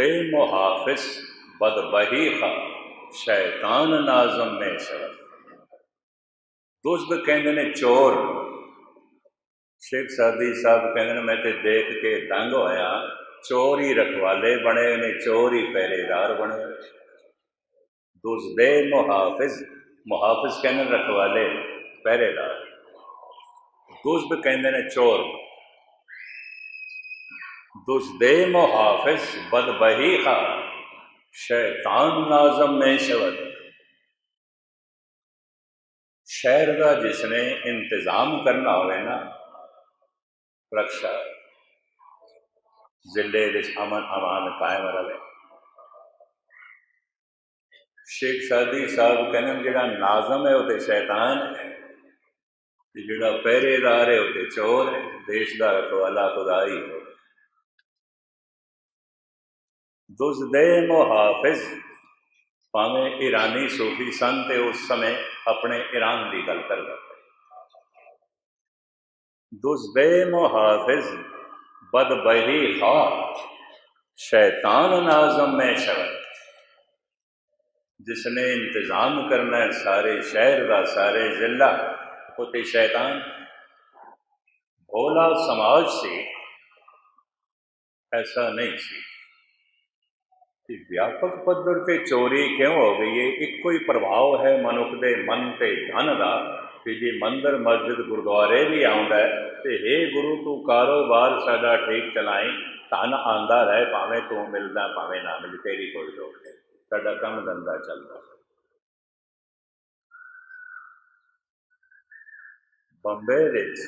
ਦੇ ਮੁਹਾਫਿਜ਼ ਬਦਬਹੀ ਖਾ, ਸ਼ੈਤਾਨ ਨਾਜ਼ਮ ਮੇ ਸ਼ਬਦ ਦੁਸ਼ਦ ਕਹਿੰਦੇ ਨੇ ਚੋਰ। ਸ਼ੇਖ ਸਾਦੀ ਸਾਹਿਬ ਕਹਿੰਦੇ ਨੇ, ਮੈਂ ਤੇ ਦੇਖ ਕੇ ਦੰਗ ਹੋਇਆ। ਚੋਰ ਹੀ ਰਖਵਾਲੇ ਬਣੇ ਨੇ, ਚੋਰ ਹੀ ਪਹਿਰੇਦਾਰ ਬਣੇ ਹੋਏ। ਦੁਸ਼ਦੇ ਮੁਹਾਫਿਜ਼ ਮੁਹਾਫਿਜ਼ ਕਹਿੰਦੇ ਨੇ ਰਖਵਾਲੇ, ਪਹਿਰੇਦਾਰ। ਦੁਸ਼ਦ ਕਹਿੰਦੇ ਨੇ ਚੋਰ। ਦੁਸ਼ਦੇ ਮੁਹਾਫਿਜ਼ ਬਦਬਹੀ ਖਾ ਸ਼ੈਤਾਨ ਨਾਜ਼ਮ ਮੇ ਸ਼ਬਦ ਸ਼ਹਿਰ ਦਾ ਜਿਸਨੇ ਇੰਤਜ਼ਾਮ ਕਰਨਾ ਹੋਵੇ ਨਾ ਰਕਸ਼ਾ ਜ਼ਿਲ੍ਹੇ ਵਿੱਚ ਅਮਨ ਅਮਾਨ ਕਾਇਮ ਰਵੇ ਸ਼ੇਖ ਸਾਦੀ ਸਾਹਿਬ ਕਹਿੰਦੇ ਨੇ ਜਿਹੜਾ ਨਾਜ਼ਮ ਹੈ ਉਹ ਤੇ ਸ਼ੈਤਾਨ ਹੈ ਤੇ ਜਿਹੜਾ ਪਹਿਰੇਦਾਰ ਹੈ ਉਹ ਤੇ ਚੋਰ ਹੈ ਦੇਸ਼ ਦਾ ਰਖਵਾਲਾ ਖੁਦਾਈ ਹੈ ਦੁਜ਼ਦੇ ਮੁਹਾਫਿਜ਼ ਭਾਵੇਂ ਈਰਾਨੀ ਸੂਫੀ ਸਨ ਤੇ ਉਸ ਸਮੇਂ ਆਪਣੇ ਈਰਾਨ ਦੀ ਗੱਲ ਕਰਦਾ ਦੁਜ਼ਦੇ ਮੁਹਾਫਿਜ਼ ਬਦਬਹੀ ਖਾ ਸ਼ੈਤਾਨ ਨਾਜ਼ਮ में ਸ਼ਬਦ ਜਿਸਨੇ ਇੰਤਜ਼ਾਮ ਕਰਨਾ ਹੈ ਸਾਰੇ ਸ਼ਹਿਰ ਦਾ ਸਾਰੇ ਜ਼ਿਲ੍ਹਾ ਉਹ ਤੇ ਸ਼ੈਤਾਨ ਭੋਲਾ ਸਮਾਜ ਸੀ ਐਸਾ ਨਹੀਂ ਸੀ ਕਿ ਵਿਆਪਕ ਪੱਧਰ ਤੇ ਚੋਰੀ ਕਿਉਂ ਹੋ ਗਈ ਹੈ ਇੱਕੋ ਹੀ ਪ੍ਰਭਾਵ ਹੈ ਮਨੁੱਖ ਦੇ ਮਨ ਤੇ ਧਨ ਦਾ ਕਿ ਜੇ ਮੰਦਰ, ਮਸਜਿਦ, ਗੁਰਦੁਆਰੇ ਵੀ ਆਉਂਦਾ ਹੈ ਤੇ हे ਗੁਰੂ, ਤੂੰ ਕਾਰੋਬਾਰ ਸਾਡਾ ਠੀਕ ਚਲਾਈ, ਧਨ ਆਂਦਾ ਰਹੇ, ਭਾਵੇਂ ਤੂੰ ਮਿਲਦਾ, ਭਾਵੇਂ ਨਾ ਮਿਲ, ਤੇਰੀ ਕੋਈ ਲੋੜ ਨਹੀਂ। ਸਾਡਾ ਕੰਮ ਧੰਦਾ ਚੱਲਦਾ ਬੰਬੇ ਵਿੱਚ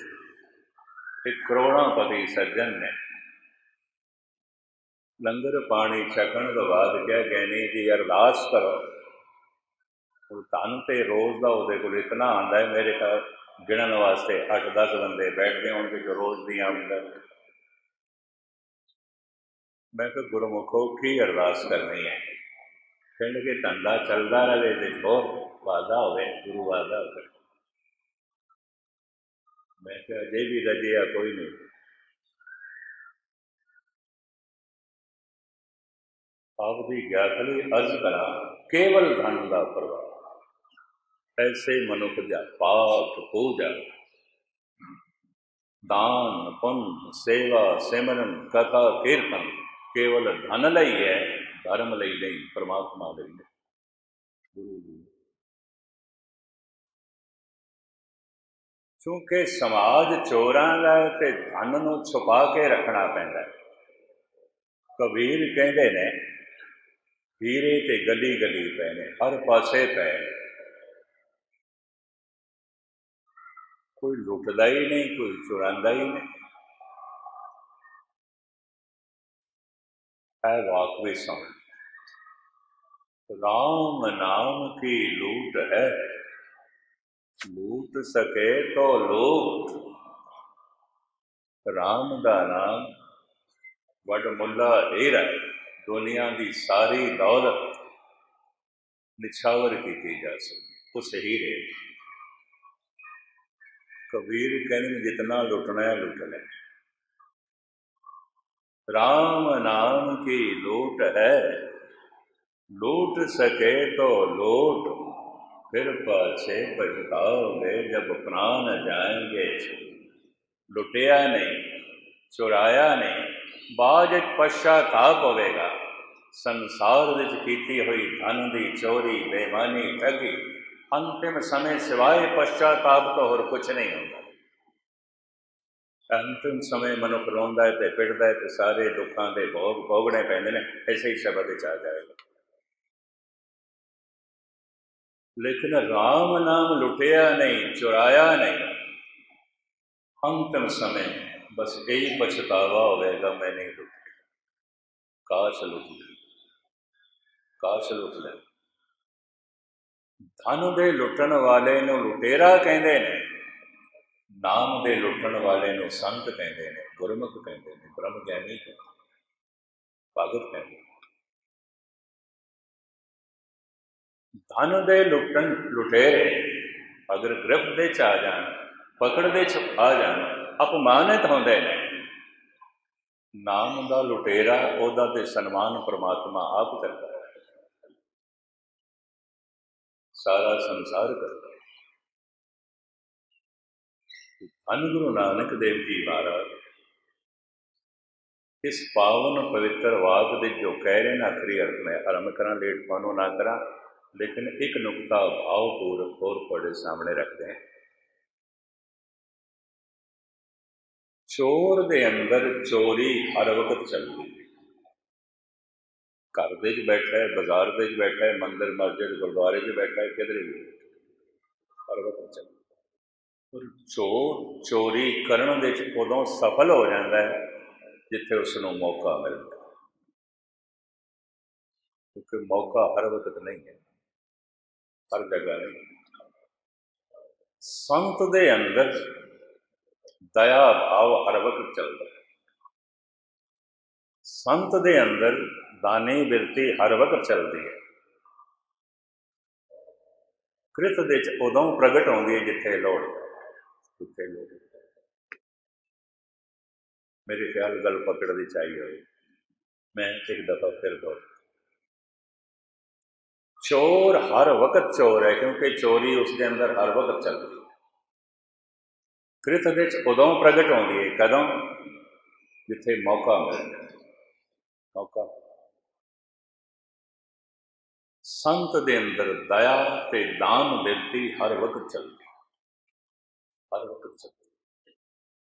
ਇੱਕ ਕਰੋੜਾਂ ਪਤੀ ਸੱਜਣ ਨੇ ਲੰਗਰ ਪਾਣੀ ਛਕਣ ਤੋਂ ਬਾਅਦ ਕਿਹਾ ਗੈਣੀ ਜੀ ਅਰਦਾਸ ਕਰੋ। ਉਹ ਧਨ ਤੇ ਰੋਜ਼ ਦਾ ਉਹਦੇ ਕੋਲ ਇਤਨਾ ਆਂਦਾ ਹੈ, ਮੇਰੇ ਘਰ ਗਿਣਨ ਵਾਸਤੇ 8-10 ਬੰਦੇ ਬੈਠਦੇ ਹੋਣਗੇ ਜੋ ਰੋਜ਼ ਦੀਆਂ ਆਮਦਨ ਮੈਂ ਕਿਹਾ, ਗੁਰਮੁਖੋ, ਕੀ ਅਰਦਾਸ ਕਰਨੀ ਹੈ? ਕਹਿੰਦੇ ਧੰਦਾ ਚੱਲਦਾ ਰਹੇ ਤੇ ਹੋਰ ਵਾਦਾ ਹੋਵੇ, ਗੁਰੂ ਵਾਦਾ ਹੋਵੇ। ਮੈਂ ਕਿਹਾ ਜੇ ਵੀ ਰਜਿਆ ਕੋਈ ਨਹੀਂ। ਆਪਦੀ ਦੀ ਲਈ ਅਰਜ਼ ਕਰਾਂ, ਕੇਵਲ ਧਨ ਦਾ ਪ੍ਰਵਾਹ। ਐਸੇ ਮਨੁੱਖ ਦਾ ਪਾਪ ਪੂਜਾ ਦਾਨ, ਪੁੰਨ, ਸੇਵਾ, ਸਿਮਰਨ, ਕਥਾ, ਕੀਰਤਨ ਕੇਵਲ ਧਨ ਲਈ ਹੈ, ਧਰਮ ਲਈ ਨਹੀਂ, ਪਰਮਾਤਮਾ ਲਈ ਨਹੀਂ। ਗੁਰੂ ਜੀ, ਕਿਉਂਕਿ ਸਮਾਜ ਚੋਰਾਂ ਦਾ ਤੇ ਧਨ ਨੂੰ ਛੁਪਾ ਕੇ ਰੱਖਣਾ ਪੈਂਦਾ ਕਬੀਰ ਕਹਿੰਦੇ ਨੇ ਹੀਰੇ ਤੇ ਗਲੀ ਗਲੀ ਪਏ ਨੇ ਹਰ ਪਾਸੇ ਪਏ ਨੇ ਕੋਈ ਲੁੱਟਦਾ ਹੀ ਨਹੀਂ ਕੋਈ ਚੁਰਾਂਦਾ ਹੀ ਨਹੀਂ ਹੈ ਵਾਕਵੇ ਸੁਣ ਰਾਮ ਨਾਮ ਕੀ ਲੂਟ ਹੈ ਲੂਟ ਸਕੇ ਤੋ ਲੂਟ ਰਾਮ ਦਾ ਨਾਮ ਵੱਡ ਮੁੱਲਾ ਹੀਰਾ ਹੈ ਦੁਨੀਆ ਦੀ ਸਾਰੀ ਦੌਲਤ ਨਿਛਾਵਰ ਕੀਤੀ ਜਾ ਸਕਦੀ ਉਸ ਹੀਰੇ ਕਬੀਰ ਕਹਿੰਦੇ ਜਿਤਨਾ ਲੁਟਣਾ ਹੈ ਲੁੱਟ ਲੈ राम नाम की लूट है लूट सके तो लूट फिर पाछे पछताओगे जब प्राण जाएंगे ਲੁੱਟਿਆ ਨਹੀਂ ਚੁਰਾਇਆ ਨਹੀਂ ਬਾਅਦ ਵਿੱਚ ਪਛਤਾਪ ਹੋਵੇਗਾ ਸੰਸਾਰ ਵਿੱਚ ਕੀਤੀ ਹੋਈ ਧਨ ਦੀ ਚੋਰੀ, ਬੇਈਮਾਨੀ, ਠੱਗੀ, ਅੰਤਿਮ ਸਮੇਂ ਸਿਵਾਏ ਪਛਤਾਪ ਤੋਂ ਹੋਰ ਕੁਝ ਨਹੀਂ ਹੁੰਦਾ। ਅੰਤਿਮ ਸਮੇਂ ਮਨੁੱਖ ਰੋਂਦਾ ਹੈ ਤੇ ਪਿੜਦਾ ਹੈ ਤੇ ਸਾਰੇ ਦੁੱਖਾਂ ਦੇ ਭੋਗ ਭੋਗਣੇ ਪੈਂਦੇ ਨੇ ਐਸੇ ਹੀ ਸ਼ਬਦ ਵਿੱਚ ਆ ਜਾਏਗਾ। ਲੇਕਿਨ ਰਾਮ ਨਾਮ ਲੁੱਟਿਆ ਨਹੀਂ, ਚੁਰਾਇਆ ਨਹੀਂ। ਅੰਤਿਮ ਸਮੇਂ ਬਸ ਇਹੀ ਪਛਤਾਵਾ ਹੋਵੇਗਾ ਮੈਂ ਨਹੀਂ ਲੁੱਟਿਆ ਕਾਸ਼ ਲੁੱਟ ਲਿਆ ਕਾਸ਼ ਲੁੱਟ ਲਿਆ। ਧਨ ਦੇ ਲੁੱਟਣ ਵਾਲੇ ਨੂੰ ਲੁਟੇਰਾ ਕਹਿੰਦੇ ਨੇ। ਨਾਮ ਦੇ ਲੁੱਟਣ ਵਾਲੇ ਨੂੰ ਸੰਤ ਕਹਿੰਦੇ ਨੇ, ਗੁਰਮੁਖ ਕਹਿੰਦੇ ਨੇ ਬ੍ਰਹਮ ਗਿਆਨੀ ਕਹਿੰਦੇ ਭਗਤ ਕਹਿੰਦੇ ਧਨ ਦੇ ਲੁੱਟਣ ਲੁਟੇਰੇ ਅਗਰ ਗ੍ਰਿਫਤ ਦੇ ਚ ਆ ਜਾਣ, ਪਕੜ ਦੇ ਚ ਆ ਜਾਣ ਅਪਮਾਨਿਤ ਹੁੰਦੇ ਨੇ। ਨਾਮ ਦਾ ਲੁਟੇਰਾ, ਉਹਦਾ ਤੇ ਸਨਮਾਨ ਪ੍ਰਮਾਤਮਾ ਆਪ ਕਰਦਾ ਹੈ। ਸਾਰਾ ਸੰਸਾਰ ਕਰਦਾ ਹੈ। ਧੰਨ ਗੁਰੂ ਨਾਨਕ ਦੇਵ ਜੀ ਮਹਾਰਾਜ, ਇਸ ਪਾਵਨ ਪਵਿੱਤਰ ਵਾਕ ਦੇ ਜੋ ਕਹਿ ਰਹੇ ਨੇ, ਆਖਰੀ ਅਰਥ ਮੈਂ ਆਰੰਭ ਕਰਾਂ, ਲੇਟ ਪਾਨੋ ਨਾ ਕਰਾਂ, ਲੇਕਿਨ ਇੱਕ ਨੁਕਤਾ ਭਾਵਪੂਰਵਕ ਹੋਰ ਤੁਹਾਡੇ ਸਾਹਮਣੇ ਰੱਖਦੇ ਹਾਂ। ਚੋਰ ਦੇ ਅੰਦਰ ਚੋਰੀ ਹਰ ਵਕਤ ਚੱਲਦੀ। ਹੈ ਘਰ ਦੇ ਵਿੱਚ ਬੈਠਾ ਹੈ ਬਾਜ਼ਾਰ ਦੇ ਵਿੱਚ ਬੈਠਾ ਹੈ ਮੰਦਿਰ ਮਸਜਿਦ ਗੁਰਦੁਆਰੇ 'ਚ ਬੈਠਾ ਹੈ ਕਿਧਰੇ ਵੀ ਹਰ ਵਕਤ ਚੱਲਦੀ। ਪਰ ਚੋਰ ਚੋਰੀ ਕਰਨ ਦੇ ਵਿੱਚ ਉਦੋਂ ਸਫਲ ਹੋ ਜਾਂਦਾ ਹੈ ਜਿੱਥੇ ਉਸ ਨੂੰ ਮੌਕਾ ਮਿਲਦਾ। ਕਿਉਂਕਿ ਮੌਕਾ ਹਰ ਵਕਤ ਨਹੀਂ ਹੈ ਹਰ ਜਗ੍ਹਾ ਨਹੀਂ। ਸੰਤ ਦੇ ਅੰਦਰ ਦਇਆ ਭਾਵ ਹਰ ਵਕਤ ਚੱਲਦਾ ਹੈ। ਸੰਤ ਦੇ ਅੰਦਰ ਦਾਨੀ ਬਿਰਤੀ ਹਰ ਵਕਤ ਚੱਲਦੀ ਹੈ। ਕ੍ਰਿਤ ਦੇ ਚ ਉਦੋਂ ਪ੍ਰਗਟ ਹੁੰਦੀ ਹੈ ਜਿੱਥੇ ਲੋੜ ਹੈ। ਜਿੱਥੇ ਲੋੜ ਮੇਰੇ ਖਿਆਲ ਗੱਲ ਪਕੜ ਦੀ ਚਾਹੀਏ ਹੋਈ ਮੈਂ ਇੱਕ ਦਫਾ ਫਿਰ ਦੋ ਚੋਰ ਹਰ ਵਕਤ ਚੋਰ ਹੈ ਕਿਉਂਕਿ ਚੋਰੀ ਉਸ ਦੇ ਅੰਦਰ ਹਰ ਵਕਤ ਚੱਲਦੀ ਹੈ। ਕ੍ਰਿਤ ਵਿੱਚ ਉਦੋਂ ਪ੍ਰਗਟ ਹੁੰਦੀ ਹੈ, ਕਦੋਂ? ਜਿੱਥੇ ਮੌਕਾ ਮਿਲੇ। ਮੌਕਾ ਸੰਤ ਦੇ ਅੰਦਰ ਦਇਆ ਤੇ ਦਾਨ ਬਿਰਤੀ ਹਰ ਵਕਤ ਚੱਲਦੀ ਹਰ ਵਕਤ ਚੱਲਦੀ